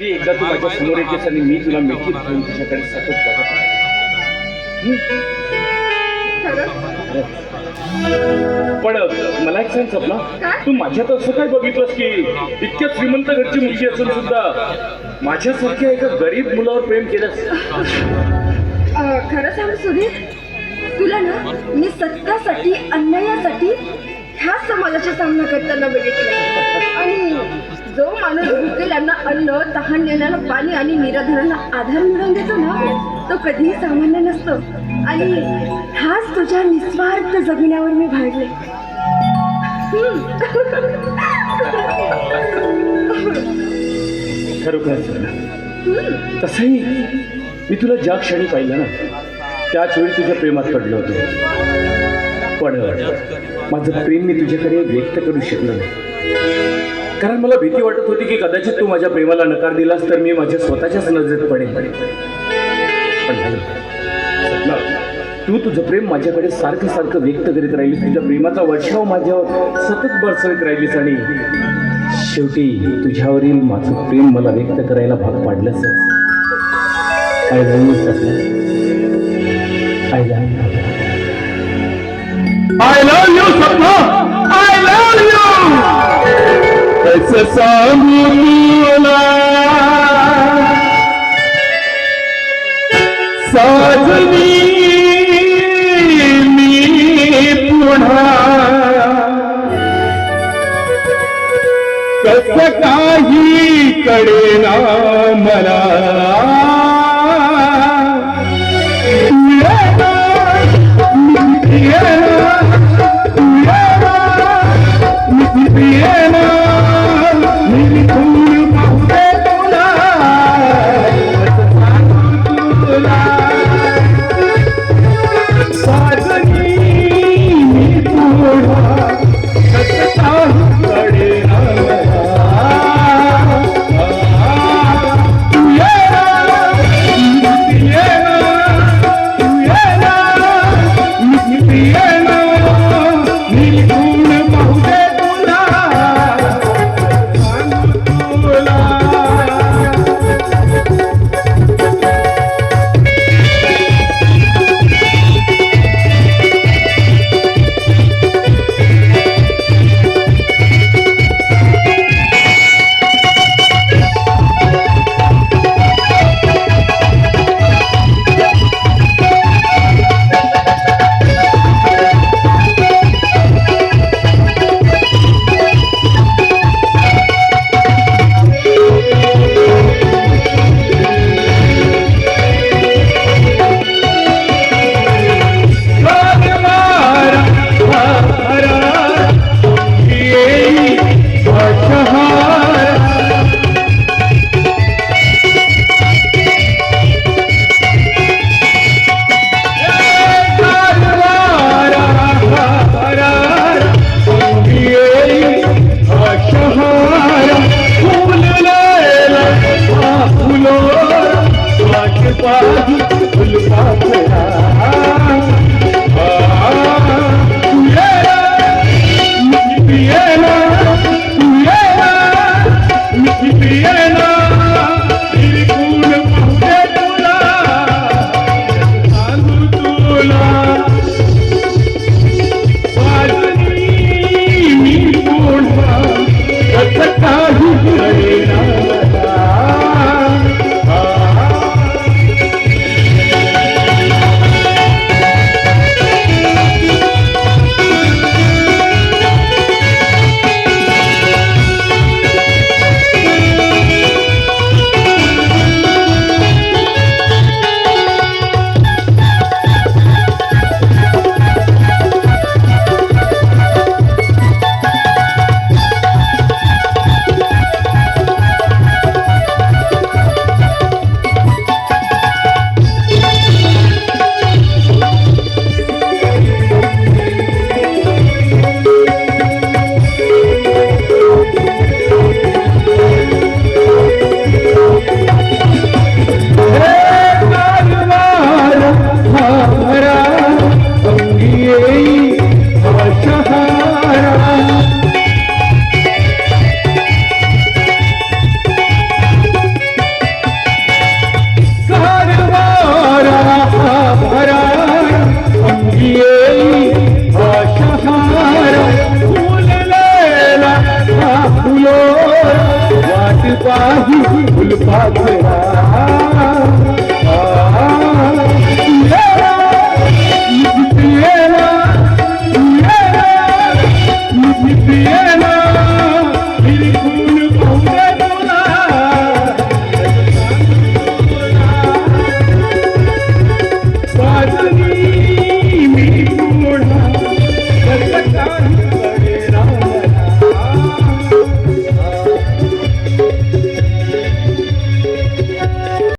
ती एकदा तू माझ्यासमोर येतेस आणि मी तुला मिठीत घेऊन तुझ्याकडे सतत बघत आहे. पण मला एक सांग सपना? तू माझ्यात असं काय बघितलंस की इतक्या श्रीमंत घरची मुलगी असून सुद्धा माझ्यासारख्या एका गरीब मुलावर प्रेम केलंस अं, खरं सांग सुधीर तुला ना मी सत्यासाठी अन्यायासाठी ह्या समाजाचा सामना करताना बघितलं आणि जो माणूस भुकेल्यांना अन्न तहान देण्याला पाणी आणि निराधारांना आधार मिळवून देतो ना तो कधीही सामान्य नसतो. आणि हाच तुझ्या निस्वार्थ जगण्यावर मी भाडले खरोखर सपना तसंही मी तुला ज्या क्षणी पाहिलं ना त्याच वेळी तुझ्या प्रेमात पडलो होतो. पण माझं प्रेम मी तुझ्याकडे व्यक्त करू शकलो नाही. कारण मला भीती वाटत होती की कदाचित तू माझ्या प्रेमाला नकार दिलास तर मी माझ्या स्वतःच्याच नजरेत पडेल पण तू तुझं प्रेम माझ्याकडे सारखं सारखं व्यक्त करीत राहिलीस. तुझ्या प्रेमाचा वर्षाव माझ्यावर सतत बरसवीत राहिलीस आणि शेवटी तुझ्यावरील माझं प्रेम मला व्यक्त करायला भाग पाडलंच I love you Sapna. I love you. Sapna. कसं साजनी मी पुन्हा. कस काही कळेना मला. गुल पाखड़ा